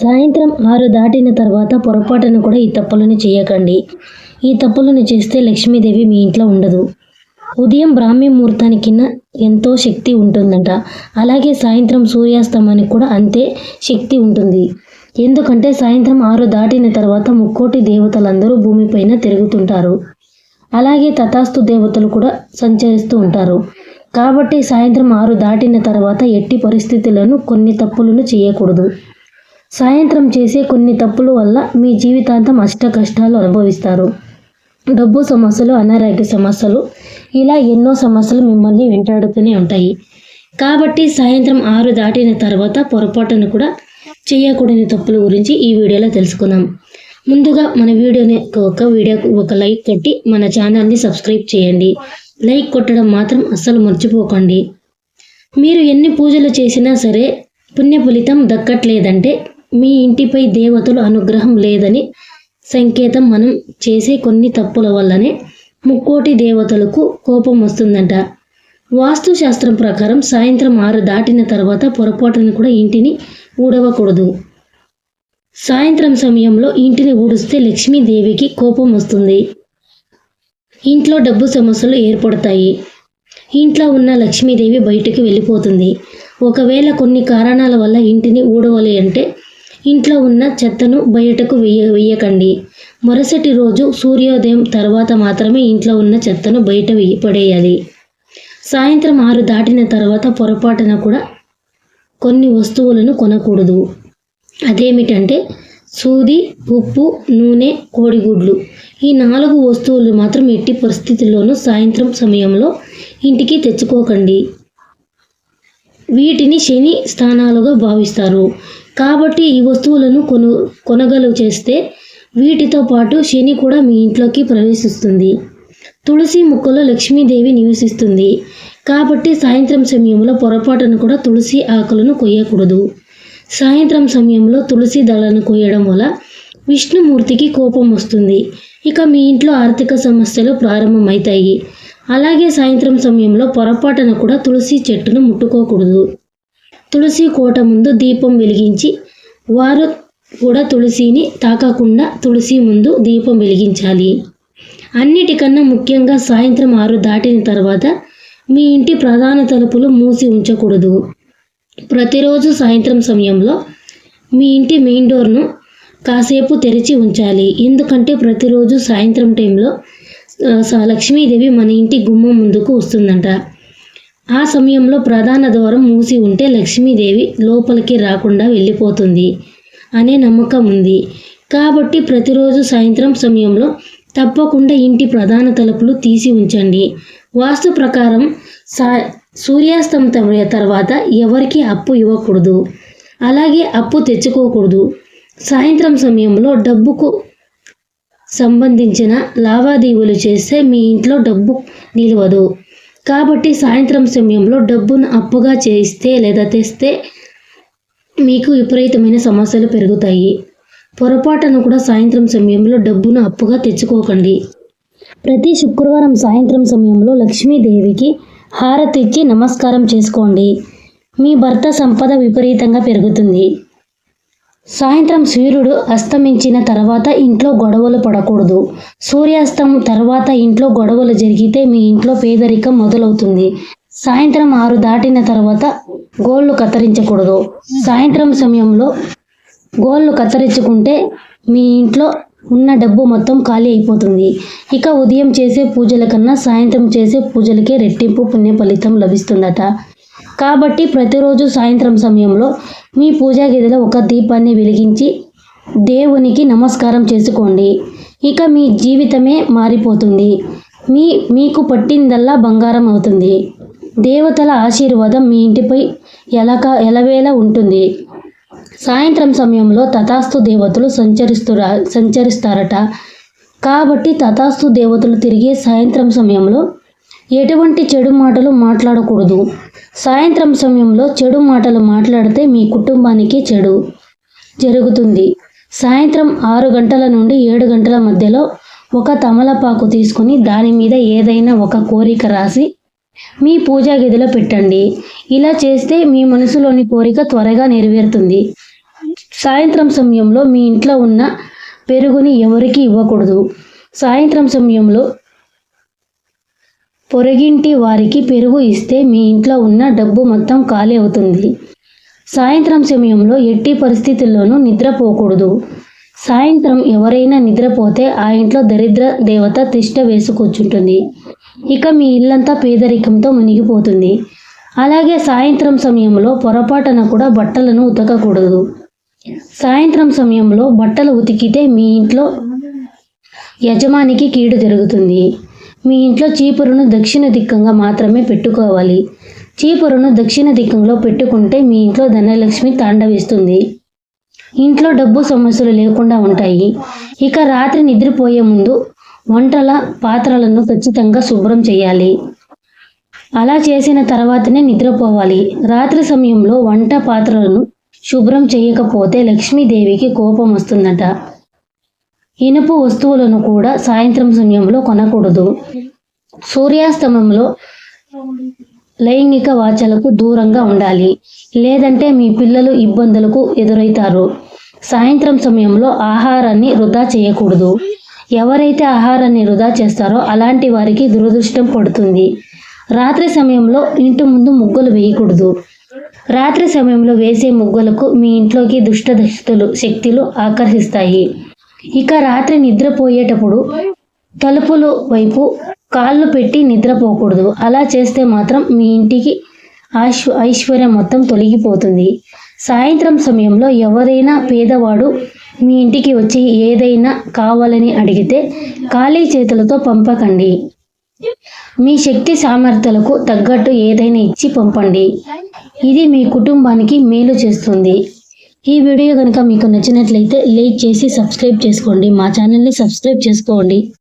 సాయంత్రం ఆరు దాటిన తర్వాత పొరపాటున కూడా ఈ తప్పులను చేయకండి. ఈ తప్పులను చేస్తే లక్ష్మీదేవి మీ ఇంట్లో ఉండదు. ఉదయం బ్రాహ్మీ ముహూర్తానికి ఎంతో శక్తి ఉంటుందంట. అలాగే సాయంత్రం సూర్యాస్తమానికి కూడా అంతే శక్తి ఉంటుంది. ఎందుకంటే సాయంత్రం ఆరు దాటిన తర్వాత ముక్కోటి దేవతలందరూ భూమిపైన తిరుగుతుంటారు. అలాగే తథాస్తు దేవతలు కూడా సంచరిస్తూ ఉంటారు. కాబట్టి సాయంత్రం ఆరు దాటిన తర్వాత ఎట్టి పరిస్థితులను కొన్ని తప్పులను చేయకూడదు. సాయంత్రం చేసే కొన్ని తప్పుల వల్ల మీ జీవితాంతం అష్ట కష్టాలు అనుభవిస్తారు. డబ్బు సమస్యలు అనారోగ్య సమస్యలు ఇలా ఎన్నో సమస్యలు మిమ్మల్ని వెంటాడుతూనే ఉంటాయి. కాబట్టి సాయంత్రం ఆరు దాటిన తర్వాత పొరపాటును కూడా చేయకూడని తప్పుల గురించి ఈ వీడియోలో తెలుసుకుందాం. ముందుగా మన వీడియోని ఒక వీడియోకు ఒక లైక్ కొట్టి మన ఛానల్ని సబ్స్క్రైబ్ చేయండి. లైక్ కొట్టడం మాత్రం అస్సలు మర్చిపోకండి. మీరు ఎన్ని పూజలు చేసినా సరే పుణ్య ఫలితం దక్కట్లేదంటే మీ ఇంటిపై దేవతలు అనుగ్రహం లేదని సంకేతం మనం చేసే కొన్ని తప్పుల వల్లనే ముక్కోటి దేవతలకు కోపం వస్తుందంట. వాస్తుశాస్త్రం ప్రకారం సాయంత్రం ఆరు దాటిన తర్వాత పొరపాటున కూడా ఇంటిని ఊడవకూడదు. సాయంత్రం సమయంలో ఇంటిని ఊడిస్తే లక్ష్మీదేవికి కోపం వస్తుంది. ఇంట్లో డబ్బు సమస్యలు ఏర్పడతాయి. ఇంట్లో ఉన్న లక్ష్మీదేవి బయటికి వెళ్ళిపోతుంది. ఒకవేళ కొన్ని కారణాల వల్ల ఇంటిని ఊడవాలి అంటే ఇంట్లో ఉన్న చెత్తను బయటకు వేయ వెయ్యకండి మరుసటి రోజు సూర్యోదయం తర్వాత మాత్రమే ఇంట్లో ఉన్న చెత్తను బయట వెయ్యి పడేయాలి. సాయంత్రం ఆరు దాటిన తర్వాత పొరపాటున కూడా కొన్ని వస్తువులను కొనకూడదు. అదేమిటంటే సూది ఉప్పు నూనె కోడిగుడ్లు. ఈ నాలుగు వస్తువులు మాత్రం ఎట్టి పరిస్థితుల్లోనూ సాయంత్రం సమయంలో ఇంటికి తెచ్చుకోకండి. వీటిని శని స్థానాలుగా భావిస్తారు. కాబట్టి ఈ వస్తువులను కొను కొనగలు చేస్తే వీటితో పాటు శని కూడా మీ ఇంట్లోకి ప్రవేశిస్తుంది. తులసి ముక్కలో లక్ష్మీదేవి నివసిస్తుంది. కాబట్టి సాయంత్రం సమయంలో పొరపాటును కూడా తులసి ఆకులను కొయ్యకూడదు. సాయంత్రం సమయంలో తులసి దళను కొయ్యడం వల్ల విష్ణుమూర్తికి కోపం వస్తుంది. ఇక మీ ఇంట్లో ఆర్థిక సమస్యలు ప్రారంభమవుతాయి. అలాగే సాయంత్రం సమయంలో పొరపాటున కూడా తులసి చెట్టును ముట్టుకోకూడదు. తులసి కోట ముందు దీపం వెలిగించి వారు కూడా తులసిని తాకకుండా తులసి ముందు దీపం వెలిగించాలి. అన్నిటికన్నా ముఖ్యంగా సాయంత్రం ఆరు దాటిన తర్వాత మీ ఇంటి ప్రధాన తలుపులు మూసి ఉంచకూడదు. ప్రతిరోజు సాయంత్రం సమయంలో మీ ఇంటి మెయిన్ డోర్ను కాసేపు తెరిచి ఉంచాలి. ఎందుకంటే ప్రతిరోజు సాయంత్రం టైంలో లక్ష్మీదేవి మన ఇంటి గుమ్మం ముందుకు వస్తుందంట. ఆ సమయంలో ప్రధాన ద్వారం మూసి ఉంటే లక్ష్మీదేవి లోపలికి రాకుండా వెళ్ళిపోతుంది అనే నమ్మకం ఉంది. కాబట్టి ప్రతిరోజు సాయంత్రం సమయంలో తప్పకుండా ఇంటి ప్రధాన తలుపులు తీసి ఉంచండి. వాస్తు ప్రకారం సా సూర్యాస్తం తర్వాత ఎవరికి అప్పు ఇవ్వకూడదు. అలాగే అప్పు తెచ్చుకోకూడదు. సాయంత్రం సమయంలో డబ్బుకు సంబంధించిన లావాదేవీలు చేస్తే మీ ఇంట్లో డబ్బు నిలవదు. కాబట్టి సాయంత్రం సమయంలో డబ్బును అప్పుగా చేయిస్తే లేదా తెస్తే మీకు విపరీతమైన సమస్యలు పెరుగుతాయి. పొరపాటును కూడా సాయంత్రం సమయంలో డబ్బును అప్పుగా తెచ్చుకోకండి. ప్రతి శుక్రవారం సాయంత్రం సమయంలో లక్ష్మీదేవికి హారతిచ్చి నమస్కారం చేసుకోండి. మీ భర్త సంపద విపరీతంగా పెరుగుతుంది. సాయంత్రం సూర్యుడు అస్తమించిన తర్వాత ఇంట్లో గొడవలు పడకూడదు. సూర్యాస్తం తర్వాత ఇంట్లో గొడవలు జరిగితే మీ ఇంట్లో పేదరికం మొదలవుతుంది. సాయంత్రం ఆరు దాటిన తర్వాత గోళ్ళు కత్తిరించకూడదు. సాయంత్రం సమయంలో గోళ్ళు కత్తిరించుకుంటే మీ ఇంట్లో ఉన్న డబ్బు మొత్తం ఖాళీ అయిపోతుంది. ఇక ఉదయం చేసే పూజల కన్నా సాయంత్రం చేసే పూజలకే రెట్టింపు పుణ్య ఫలితం లభిస్తుందట. కాబట్టి ప్రతిరోజు సాయంత్రం సమయంలో మీ పూజా గదిలో ఒక దీపాన్ని వెలిగించి దేవునికి నమస్కారం చేసుకోండి. ఇక మీ జీవితమే మారిపోతుంది. మీ మీకు పట్టిందల్లా బంగారం అవుతుంది. దేవతల ఆశీర్వాదం మీ ఇంటిపై ఎలక ఎలవేలా ఉంటుంది. సాయంత్రం సమయంలో తథాస్తు దేవతలు సంచరిస్తురా సంచరిస్తారట. కాబట్టి తథాస్తు దేవతలు తిరిగే సాయంత్రం సమయంలో ఎటువంటి చెడు మాటలు మాట్లాడకూడదు. సాయంత్రం సమయంలో చెడు మాటలు మాట్లాడితే మీ కుటుంబానికి చెడు జరుగుతుంది. సాయంత్రం ఆరు గంటల నుండి ఏడు గంటల మధ్యలో ఒక తమలపాకు తీసుకొని దాని మీద ఏదైనా ఒక కోరిక రాసి మీ పూజా గదిలో పెట్టండి. ఇలా చేస్తే మీ మనసులోని కోరిక త్వరగా నెరవేరుతుంది. సాయంత్రం సమయంలో మీ ఇంట్లో ఉన్న పెరుగుని ఎవరికి ఇవ్వకూడదు. సాయంత్రం సమయంలో పొరగింటి వారికి పెరుగు ఇస్తే మీ ఇంట్లో ఉన్న డబ్బు మొత్తం ఖాళీ అవుతుంది. సాయంత్రం సమయంలో ఎట్టి పరిస్థితుల్లోనూ నిద్రపోకూడదు. సాయంత్రం ఎవరైనా నిద్రపోతే ఆ ఇంట్లో దరిద్ర దేవత తిష్ట వేసి కూర్చుంటుంది. ఇక మీ ఇల్లంతా పేదరికంతో మునిగిపోతుంది. అలాగే సాయంత్రం సమయంలో పొరపాటున కూడా బట్టలను ఉతకకూడదు. సాయంత్రం సమయంలో బట్టలు ఉతికితే మీ ఇంట్లో యజమానికి కీడు జరుగుతుంది. మీ ఇంట్లో చీపురును దక్షిణ దిక్కంగా మాత్రమే పెట్టుకోవాలి. చీపురును దక్షిణ దిక్కంలో పెట్టుకుంటే మీ ఇంట్లో ధనలక్ష్మి తాండవిస్తుంది. ఇంట్లో డబ్బు సమస్యలు లేకుండా ఉంటాయి. ఇక రాత్రి నిద్రపోయే ముందు వంటల పాత్రలను ఖచ్చితంగా శుభ్రం చేయాలి. అలా చేసిన తర్వాతనే నిద్రపోవాలి. రాత్రి సమయంలో వంట పాత్రలను శుభ్రం చేయకపోతే లక్ష్మీదేవికి కోపం వస్తుందట. ఇనుపు వస్తువులను కూడా సాయంత్రం సమయంలో కొనకూడదు. సూర్యాస్తమంలో లైంగిక వాచలకు దూరంగా ఉండాలి. లేదంటే మీ పిల్లలు ఇబ్బందులకు ఎదురవుతారు సాయంత్రం సమయంలో ఆహారాన్ని వృధా చేయకూడదు. ఎవరైతే ఆహారాన్ని వృధా చేస్తారో అలాంటి వారికి దురదృష్టం పడుతుంది. రాత్రి సమయంలో ఇంటి ముందు ముగ్గులు వేయకూడదు. రాత్రి సమయంలో వేసే ముగ్గులకు మీ ఇంట్లోకి దుష్ట శక్తులు శక్తులు ఆకర్షిస్తాయి. ఇక రాత్రి నిద్రపోయేటప్పుడు తలుపులు వైపు కాళ్ళు పెట్టి నిద్రపోకూడదు. అలా చేస్తే మాత్రం మీ ఇంటికి ఐశ్వ ఐశ్వర్యం మొత్తం తొలగిపోతుంది. సాయంత్రం సమయంలో ఎవరైనా పేదవాడు మీ ఇంటికి వచ్చి ఏదైనా కావాలని అడిగితే ఖాళీ చేతులతో పంపకండి. మీ శక్తి సామర్థ్యాలకు తగ్గట్టు ఏదైనా ఇచ్చి పంపండి. ఇది మీ కుటుంబానికి మేలు చేస్తుంది. ఈ వీడియో కనుక మీకు నచ్చినట్లయితే లైక్ చేసి సబ్స్క్రైబ్ చేసుకోండి. మా ఛానల్ని సబ్స్క్రైబ్ చేసుకోండి.